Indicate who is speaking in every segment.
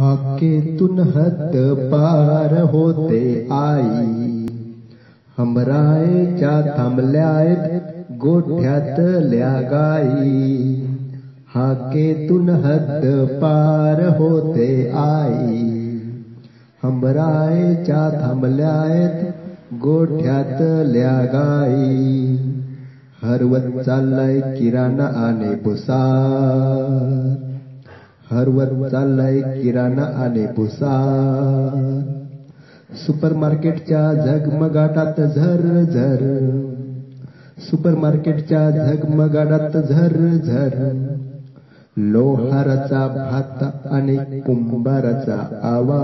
Speaker 1: हाकेतून हद्द पार होते आई। हमरायच्या थांबल्यात गोठ्यातल्या गाई हाकेतून हद्द पार होते आई। हमरायच्या थांबल्यात गोठ्यातल्या गाई हरवत चाललाय किराणा आणि पुसार। हरवर चाललाय किराणा आणि पुसार सुपर मार्केटच्या झगमगाटात झर झर. सुपर मार्केटच्या झगमगाटात झर झर. लोहाराचा भात आणि कुंभाराचा आवा.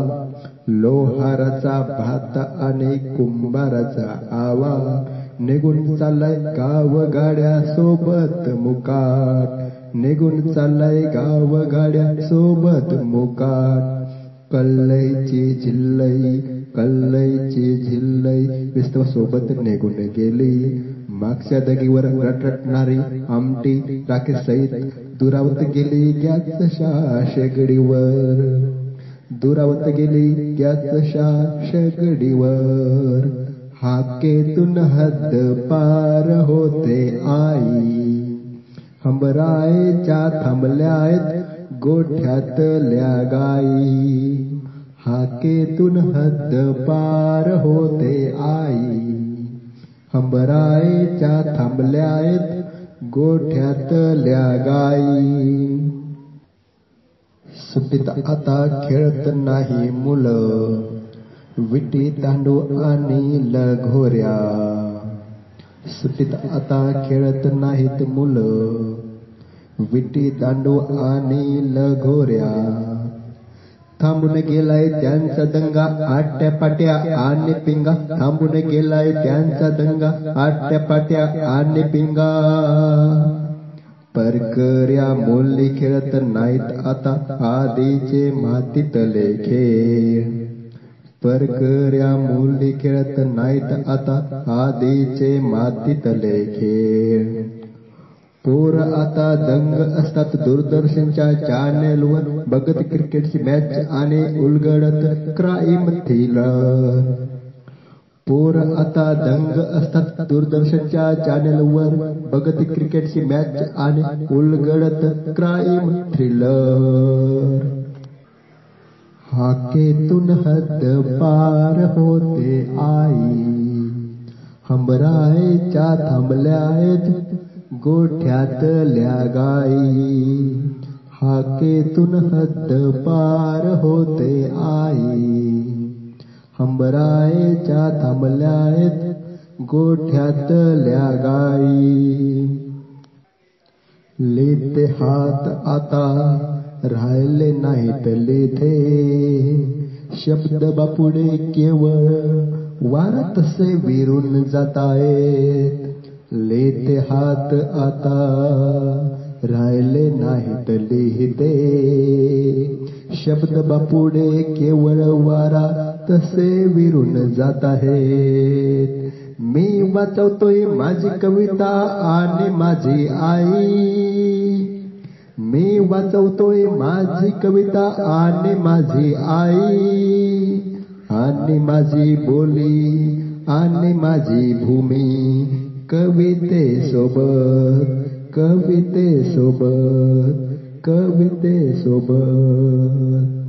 Speaker 1: लोहाराचा भात आणि कुंभाराचा आवा. निघून चाललाय गाव गाड्या सोबत मुकाट. निघून चाललाय गाव गाड्या सोबत मुकाट. कल्लईची झिल्लई कल्लईची झिल्लई विस्तव सोबत निघून गेली. मागच्या दगीवर रटरटणारी आमटी राखे सहित दुरावत गेली गॅस शेगडीवर. दुरावत गेली गॅस शेगडीवर. हाकेतून हद्द पार होते आई. हंबरायच्या थांबल्यात गोठ्यातल्या गाई हाकेतून हद्द पार होते आई. हंबरायच्या थांबल्यात गोठ्यातल्या गाई सुट्टीत आता खेळत नाही मुलं. विटी दांडू आणि लगोऱ्या सुट्टीत आता खेळत नाहीत मुलं. विटी दांडू आणि लगोऱ्या. थांबून गेलाय त्यांचा दंगा आट्या पाट्या आणि पिंगा. थांबून गेलाय त्यांचा दंगा आट्या पाट्या आणि पिंगा. परकऱ्या मुली खेळत नाहीत आता आधीचे मातीतले खेळ. परकऱ्या मुली खेळत नाहीत आता आधीचे मातीतले खेळ पोर आता दंग असतात दूरदर्शनच्या चॅनेलवर बघत क्रिकेटची मॅच आणि उलगडत क्राईम थ्रिलर पोर आता दंग असतात दूरदर्शनच्या चॅनेलवर बघत क्रिकेटची मॅच आणि उलगडत क्राईम थ्रिलर हाकेतून हद्द पार होते आई। हमरायच्या थांबल्यात गोठ्यातल्या गाई। हाकेतून हद्द पार होते आई। हंबरायच्या थांबल्यात गोठ्यातल्या गाई। लेते हात आता राहिले नाहीत लेथे. शब्द बापुडे केवळ वारत से विरून जातायत. लेते हात आता राहिले नाहीत लिहिते. शब्द बापुडे केवळ वारा तसे विरून जात आहेत मी वाचवतोय माझी कविता आणि माझी आई. मी वाचवतोय माझी कविता आणि माझी आई. आणि माझी बोली आणि माझी भूमी. कविते सोबत कविते सोबत कविते सोबत.